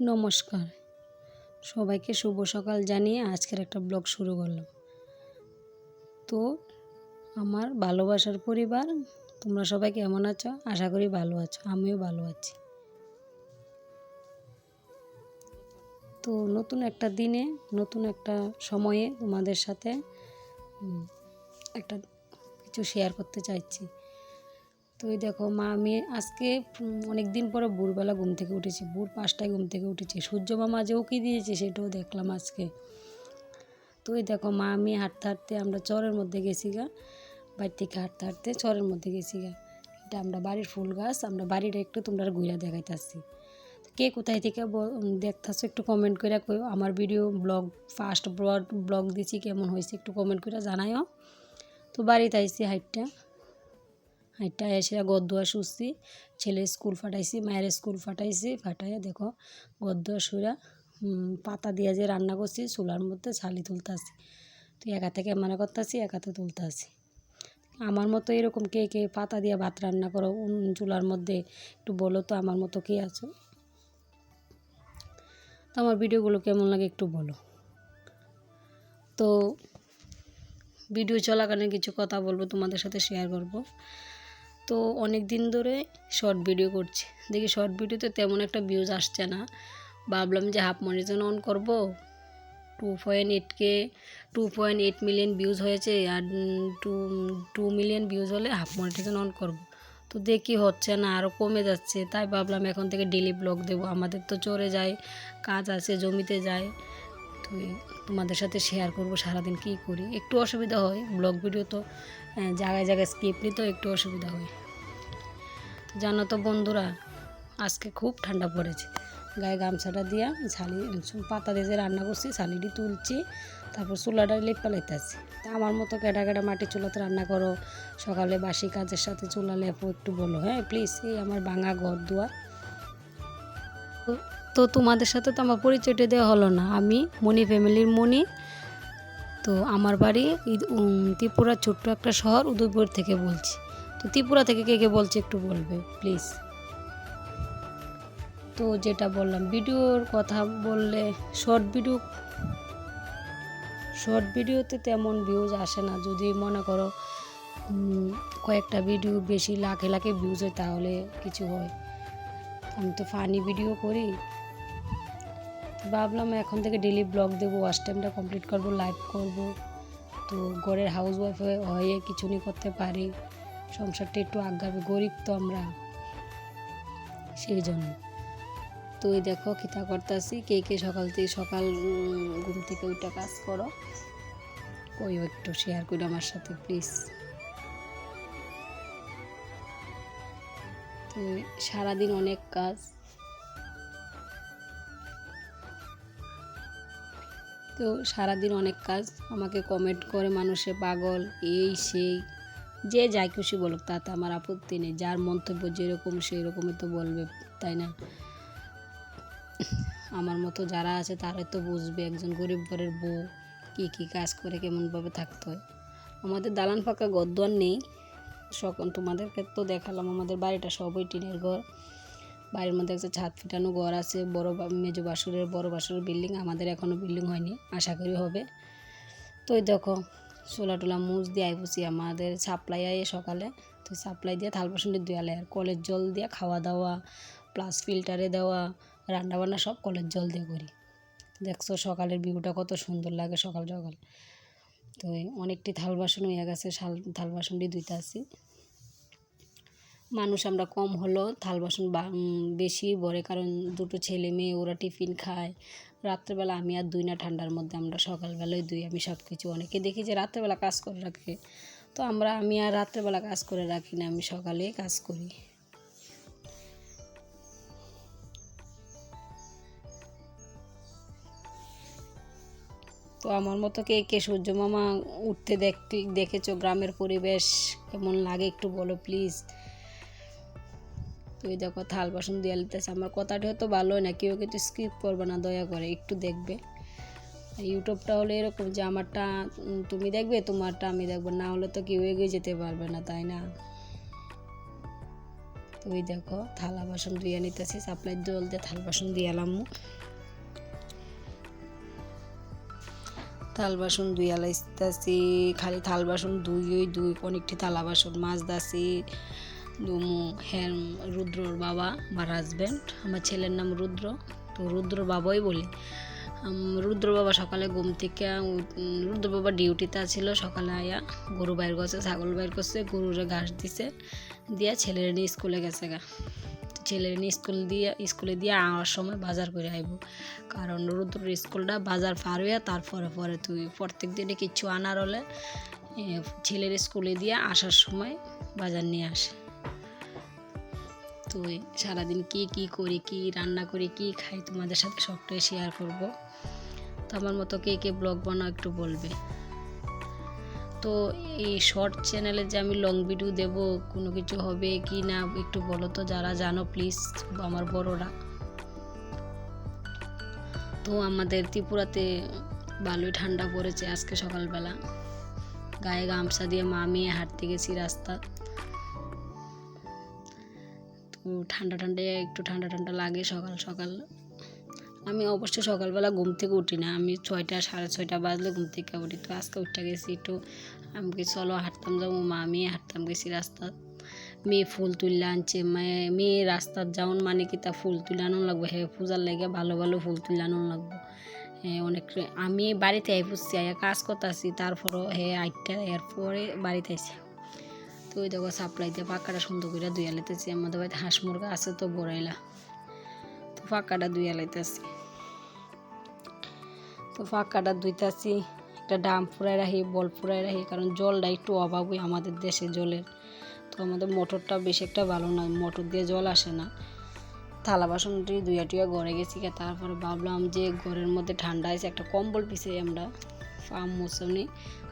নমস্কার। সবাইকে শুভ সকাল জানিয়ে আজকের একটা ব্লগ শুরু করলাম। তো আমার ভালোবাসার পরিবার, তোমরা সবাই কেমন আছো? আশা করি ভালো আছো, আমিও ভালো আছি। তো নতুন একটা দিনে, নতুন একটা সময়ে তোমাদের সাথে একটা কিছু শেয়ার করতে চাইছি। তো এই দেখো, মা, আমি আজকে অনেক দিন পরে ভোরবেলা ঘুম থেকে উঠেছি। ভোর পাঁচটায় ঘুম থেকে উঠেছি। সূর্য মামা যে উকি দিয়েছে, সেটাও দেখলাম আজকে। তো এই দেখো, মা, আমি হাঁটতে হাঁটতে আমরা চরের মধ্যে গেছি গা। বাড়ি থেকে হাঁটতে হাঁটতে চরের মধ্যে গেছি গা। এটা আমরা বাড়ির ফুল গাছ, আমরা বাড়িটা একটু তোমরা ঘুরে দেখাইতেছি কে কোথায় থেকে দেখতেছো একটু কমেন্ট করে কইও আমার video vlog first vlog vlog দিছি কেমন হয়েছে একটু কমেন্ট করে জানাইও। তো বাড়িতে আইসি হাইটটা হাইটটা এসে গদ্দুয়া শুচ্ছি। ছেলে স্কুল ফাটাইছি, মায়ের স্কুল ফাটাইছি, ফাটাইয়া দেখো গদ্দুয়া শুরা পাতা দিয়ে যে রান্না করছি, চুলার মধ্যে ছালি তুলতাছি। তো একা থেকে মনে করতেছি, একাতে তুলতাছি। আমার মতো এরকম কে কে পাতা দিয়ে ভাত রান্না করো চুলার মধ্যে একটু বলো তো আমার মতো কে আছো? তো আমার ভিডিওগুলো কেমন লাগে একটু বলো। তো ভিডিও চলাকালীন কিছু কথা বলব, তোমাদের সাথে শেয়ার করব। তো অনেক দিন ধরে শর্ট ভিডিও করছি। দেখি শর্ট ভিডিওতে তেমন একটা ভিউজ আসছে না। ভাবলাম যে হাফ মনিটন অন করব। টু পয়েন্ট এইট কে two point eight million views হয়েছে আর টু টু মিলিয়ন ভিউজ হলে হাফ মনিটাইজেশন অন করব। তো দেখি হচ্ছে না আরও কমে যাচ্ছে। তাই ভাবলাম এখন থেকে ডেলি ব্লগ দেবো। আমাদের তো চড়ে যায়, কাজ আছে, জমিতে যায়। তো তোমাদের সাথে শেয়ার করব, সারাদিন কী করি? একটু অসুবিধা হয় ব্লগ ভিডিও তো জায়গায় জায়গায় স্কিপ নিতেও একটু অসুবিধা হয়। জানো তো বন্ধুরা, আজকে খুব ঠান্ডা পড়েছে। গায়ে গামছাটা দিয়া ছালি, পাতা দিয়ে রান্না করছি, ছালিটি তুলছি, তারপর চুলাটা লেপা লেতাছি তা আমার মতো কেটা কেটা মাটির চুলাতে রান্না করো, সকালে বাসি কাজের সাথে চুলা লেপো একটু বলো হ্যাঁ প্লিজ এই আমার ভাঙা ঘর দুয়ার। তো- তোমাদের সাথে তো আমার পরিচয়টা দেওয়া হলো না। আমি মণি ফ্যামিলির মণি তো আমার বাড়ি ত্রিপুরার ছোট্ট একটা শহর উদয়পুর থেকে বলছি। তো ত্রিপুরা থেকে কে কে বলছে একটু বলবে প্লিজ তো যেটা বললাম, ভিডিওর কথা বললে শর্ট ভিডিও শর্ট ভিডিওতে তেমন ভিউজ আসে না। যদি মনে করো কয়েকটা ভিডিও বেশি লাখে লাখে ভিউজ হয়, তাহলে কিছু হয়। আমি তো ফানি ভিডিও করি। ভাবলাম এখন থেকে ডেলি ব্লগ দেবো ওয়াশ টাইমটা কমপ্লিট করব লাইভ করব। তো ঘরের হাউস ওয়াইফ হয়ে কিছু নিয়ে করতে পারি। সংসারটা একটু আগাবে, গরিব তো আমরা। সেই জন্য। তো এই দেখো, খিতা করতেছি, কে কে সকাল থেকে সকাল ঘুম থেকে ওইটা কাজ করো। কইও একটু শেয়ার করো আমার সাথে প্লিজ সারাদিন অনেক কাজ। তো সারাদিন অনেক কাজ। আমাকে কমেন্ট করে মানুষে পাগল, এই সেই। যে যাই খুশি বলুক তাতে আমার আপত্তি নেই। যার মন্তব্য যেরকম সেই রকমই তো বলবে, তাই না? আমার মতো যারা আছে, তারাই তো বুঝবে, একজন গরিব ঘরের বউ, কী কী কাজ করে, কেমনভাবে থাকতে হয়। আমাদের দালান ফাঁকা গদ্দার নেই। সকল তোমাদেরকে তো দেখালাম, আমাদের বাড়িটা সবই টিনের ঘর। বাড়ির মধ্যে একটা ছাদ ফিটানো ঘর আছে, বড় মেজো বাসুরের বড় বাসুরের বিল্ডিং, আমাদের এখনও বিল্ডিং হয়নি, আশা করি হবে। তো ওই দেখো চোলা টোলা মুজ দিয়ে আইবুছি আমাদের সাপ্লাই আয় সকালে। তো সাপ্লাই দিয়ে থাল বাসনটি ধুয়ালে আর কলের জল দিয়ে খাওয়া দাওয়া, প্লাস ফিল্টারে দেওয়া রান্না বান্না সব কলের জল দিয়ে করি। দেখছ সকালের ভিউটা কত সুন্দর লাগে সকাল সকাল। তো অনেকটি থাল বাসন হয়ে গেছে শাল থাল বাসনটি ধুইতে আসি। মানুষ আমরা কম হলেও থাল বাসন বেশি ভরে কারণ দুটো ছেলে মেয়ে, ওরা টিফিন খায়। রাত্রেবেলা আমি আর দুই না ঠান্ডার মধ্যে আমরা সকালবেলায় দুই, আমি সব কিছু অনেকে দেখি যে রাত্রেবেলা কাজ করে রাখে। তো আমরা, আমি আর রাত্রেবেলা কাজ করে রাখি না, আমি সকালে কাজ করি। তো আমার মতো কে কে সূর্য মামা উঠতে দেখতে, দেখেছ? গ্রামের পরিবেশ কেমন লাগে একটু বলো প্লিজ তুই দেখো থাল বাসন দিয়ে লিতেছে আমার কথাটা হয়তো ভালো না, কেউ কিন্তু স্কিপ করবে না, দয়া করে একটু দেখবে। ইউটিউবটা হলো এরকম যে, আমারটা তুমি দেখবে, তোমারটা আমি দেখব, না হলে তো কেউ এগিয়ে যেতে পারবে না, তাই না? তুই দেখো, থালা বাসন ধুয়ে নিতেছি সাপ্লাই জল দিয়ে থালা বাসন দিয়ে এলাম। থাল বাসন ধুইয়া লাইতেছি খালি থাল বাসন ধুই দুই অনেকটি থালা বাসন মাছ দাসি দুমু হ্যাঁ রুদ্রর বাবা, আমার হাজব্যান্ড আমার ছেলের নাম রুদ্র। তো রুদ্র বাবাই বলি। রুদ্র বাবা সকালে ঘুম থেকে রুদ্র বাবা ডিউটিতে ছিল সকালে আয়া। গরু বাইর করছে, ছাগল বাইর করছে, গরুরে ঘাস দিছে, দিয়া ছেলের নিয়ে স্কুলে গেছে গা। ছেলের নিয়ে স্কুল দিয়ে স্কুলে দিয়ে আওয়ার সময় বাজার করে আইব। কারণ রুদ্র স্কুলটা বাজার পার হইয়া তারপরে পরে তুই প্রত্যেক দিনে কিচ্ছু আনার হলে ছেলের স্কুলে দিয়ে আসার সময় বাজার নিয়ে আসে। তো সারাদিন কি কি করি, কি রান্না করি, কি খাই তোমাদের সাথে সবটাই শেয়ার করব। তো আমার মতো কে কে ব্লগ বানাও একটু বলবে। তো এই শর্ট চ্যানেলে যে আমি লং ভিডিও দেব, কোনো কিছু হবে কি না একটু বলো তো, যারা জানো প্লিজ আমার বড়রা। তো আমাদের ত্রিপুরাতে ভালোই ঠান্ডা পড়েছে আজকে সকালবেলা। গায়ে গামছা দিয়ে মামিয়ে হাঁটতে গেছি রাস্তা। ঠান্ডা ঠান্ডা, একটু ঠান্ডা ঠান্ডা লাগে সকাল সকাল। আমি অবশ্য সকালবেলা ঘুম থেকে উঠি না। আমি ছয়টা, সাড়ে ছয়টা বাজলে ঘুম থেকে উঠি। তো আজকে উঠে গেছি একটু, আমি চলো হাঁটতাম যাব, মা, আমি হাঁটতাম গেছি রাস্তা। মেয়ে ফুল তুললে আনছে, মেয়ে মেয়ে রাস্তার যাওন মানে কি, তা ফুল তুলে আনো লাগবে। হ্যাঁ পূজার লেগে ভালো ভালো ফুল তুলে আনো লাগবে। হ্যাঁ অনেক আমি বাড়িতে আই পুষছি কাজ করতেছি, তারপরও হ্যাঁ আটটা এরপরে বাড়িতে আইসি তো ওই দেখো সাপ্লাই দিয়ে পাকাটা সুন্দর করে ধুয়ে লাইতেছি আমাদের বাড়িতে হাঁস মুরগা আছে তো বড়াইলা তো পাকাটা ধুয়ে লাইতেছি তো পাকাটা ধুইতেছি, একটা ডাম ফুরাই রাখি, বল ফুরাই রাখি, কারণ জলটা একটু অভাবই আমাদের দেশে জলের। তো আমাদের মোটরটা বেশি একটা ভালো না মোটর দিয়ে জল আসে না। থালা বাসনটি দুইয়া টুইয়া ঘরে গেছি তারপরে ভাবলাম যে ঘরের মধ্যে ঠান্ডা আছে, একটা কম্বল পিছে আমরা। ফার্ম মৌসুমি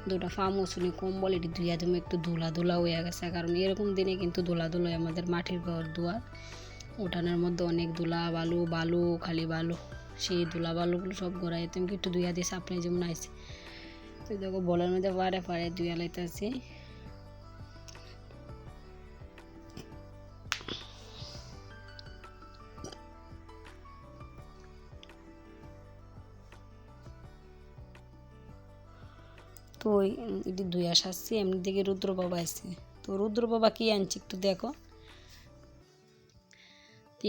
দুটা ফার্ম মৌসুমি কম্বল, এটি ধুইয়া তুমি একটু ধুলা ধুলা হয়ে গেছে। কারণ এরকম দিনে কিন্তু ধুলা ধুলো আমাদের মাটির ঘর, দুয়ার, উঠানের মধ্যে অনেক ধুলা বালু বালু, খালি বালু, সেই ধুলা বালুগুলো সব গড়াই তুমি একটু ধুইয়া দিয়ে সাপ্লাই যেমন আছে তো দেখো বলার মধ্যে পারে পারে ধুইয়া লাইতেছি। তো এটি দুই আসছি এমনি দিকে রুদ্র বাবা আসছে তো রুদ্র বাবা কি আনছে একটু দেখো।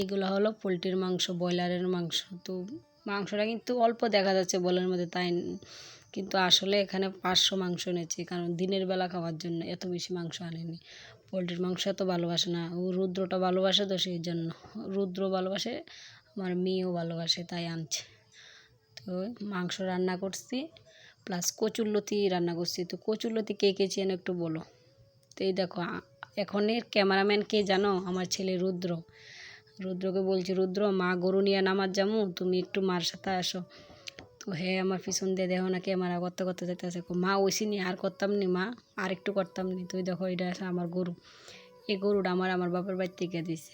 এগুলো হলো পোলট্রির মাংস, ব্রয়লারের মাংস। তো মাংসটা কিন্তু অল্প দেখা যাচ্ছে বলের মধ্যে, তাই কিন্তু আসলে এখানে পাঁচশো মাংস এনেছি, কারণ দিনের বেলা খাওয়ার জন্য এত বেশি মাংস আনেনি। পোলট্রির মাংস এত ভালোবাসে না, ও রুদ্রটা ভালোবাসে তো সেই জন্য। রুদ্র ভালোবাসে, আমার মেয়েও ভালোবাসে, তাই আনছে। তো মাংস রান্না করছি। প্লাস কচুরলতি রান্না করছি। তো কচুরলতি কে কে চেন একটু বলো। তো এই দেখো এখনের ক্যামেরাম্যান কে জানো? আমার ছেলে রুদ্র। রুদ্রকে বলছি, রুদ্র, মা গরু নিয়ে নামার যামু তুমি একটু মার সাথে আসো। তো হ্যাঁ আমার পিছন দিয়ে দেখো না ক্যামেরা করতে করতে যেতে যেতেছে মা ওইসি নি আর করতাম নি, মা, আর একটু করতাম নি। তুই দেখো, এটা আছে আমার গরু। এই গরুটা আমার আমার বাবার বাড়ি থেকে দিছে।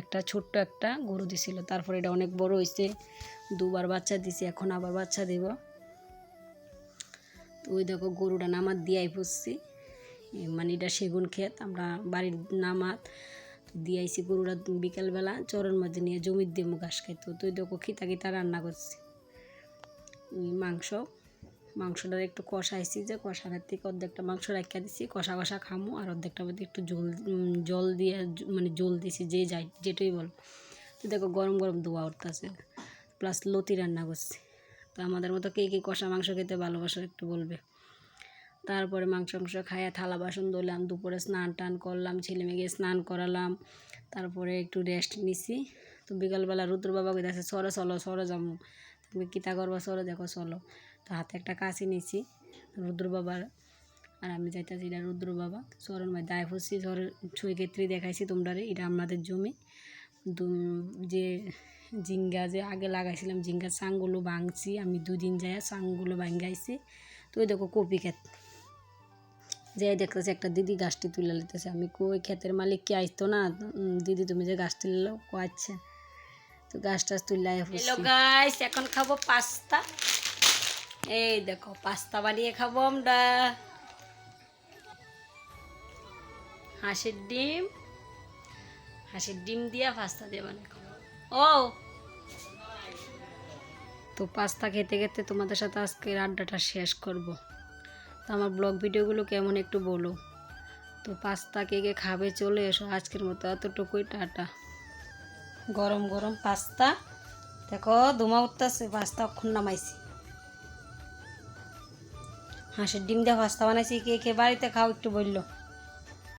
একটা ছোট্ট একটা গরু দিছিল। তারপর এটা অনেক বড় হয়েছে দুবার বাচ্চা দিছে, এখন আবার বাচ্চা দিব। ওই দেখো গরুটা নামাত দিয়াই পড়ছি। মানে এটা সেগুন ক্ষেত, আমরা বাড়ির নামাত দিয়াইছি গরুটা বিকালবেলা, চরের মধ্যে নিয়ে জমির দিয়ে ঘাস খাইতো। তুই দেখো খিতা খিতা রান্না করছি। মাংস মাংসটা একটু কষা কষাইছি যে কষানোর থেকে অর্ধেকটা মাংস রাখিয়া দিছি, কষা কষা খামো, আর অর্ধেকটার মধ্যে একটু জল জল দিয়ে মানে জল দিছি, যে যাই, যেটাই বল। তো দেখো গরম গরম দোয়া উঠতেছে, প্লাস লতি রান্না করছি। তো আমাদের মতো কে কে কষা মাংস খেতে ভালোবাসো একটু বলবে। তারপরে মাংস মাংস খাইয়া থালা বাসন ধরলাম, দুপুরে স্নান টান করলাম, ছেলে মেয়েকে স্নান করালাম, তারপরে একটু রেস্ট নিছি। তো বিকালবেলা রুদ্র বাবা কইতাছে, সরে, চলো, সরে যাব তুমি কিতা করবা? সরে, দেখো, চলো। তো হাতে একটা কাশি নিছি, রুদ্র বাবার। আর আমি যাইতেছি এটা রুদ্র বাবা সরের মধ্যে দায় ফুসছি সরের ছুঁই ক্ষেত্রে দেখাইছি তোমরা এটা আমাদের জমি। যে জিঙ্গা যে আগে লাগাইছিলাম জিঙ্গার চাংগুলো ভাঙছি, আমি দুদিন যাই চাংগুলো ভাঙ্গাইছি তো ওই দেখো কপি ক্ষেত। যে দেখতেছে, একটা দিদি গাছটি তুলে নিতেছে আমি কই ক্ষেতের মালিক কি আইতো না? দিদি, তুমি যে গাছ তুললে কো আচ্ছা। তো গাছ টাছ হ্যালো গাইস এখন খাব পাস্তা। এই দেখো, পাস্তা বানিয়ে খাব আমরা। হাঁসের ডিম। হাঁসের ডিম দিয়া পাস্তা দিয়ে বানাই ও! তো পাস্তা খেতে খেতে তোমাদের সাথে আজকের আড্ডাটা শেষ করব। তো আমার ব্লগ ভিডিওগুলো কেমন একটু বলো। তো পাস্তা কে কে খাবে চলে এসো। আজকের মতো এতটুকুই, টাটা। গরম গরম পাস্তা। দেখো ধুমা উঠতেছে, পাস্তা অক্ষণ নামাইছি। হাঁসের ডিম দিয়ে পাস্তা বানাইছি। কে কে বাড়িতে খাও একটু বলল।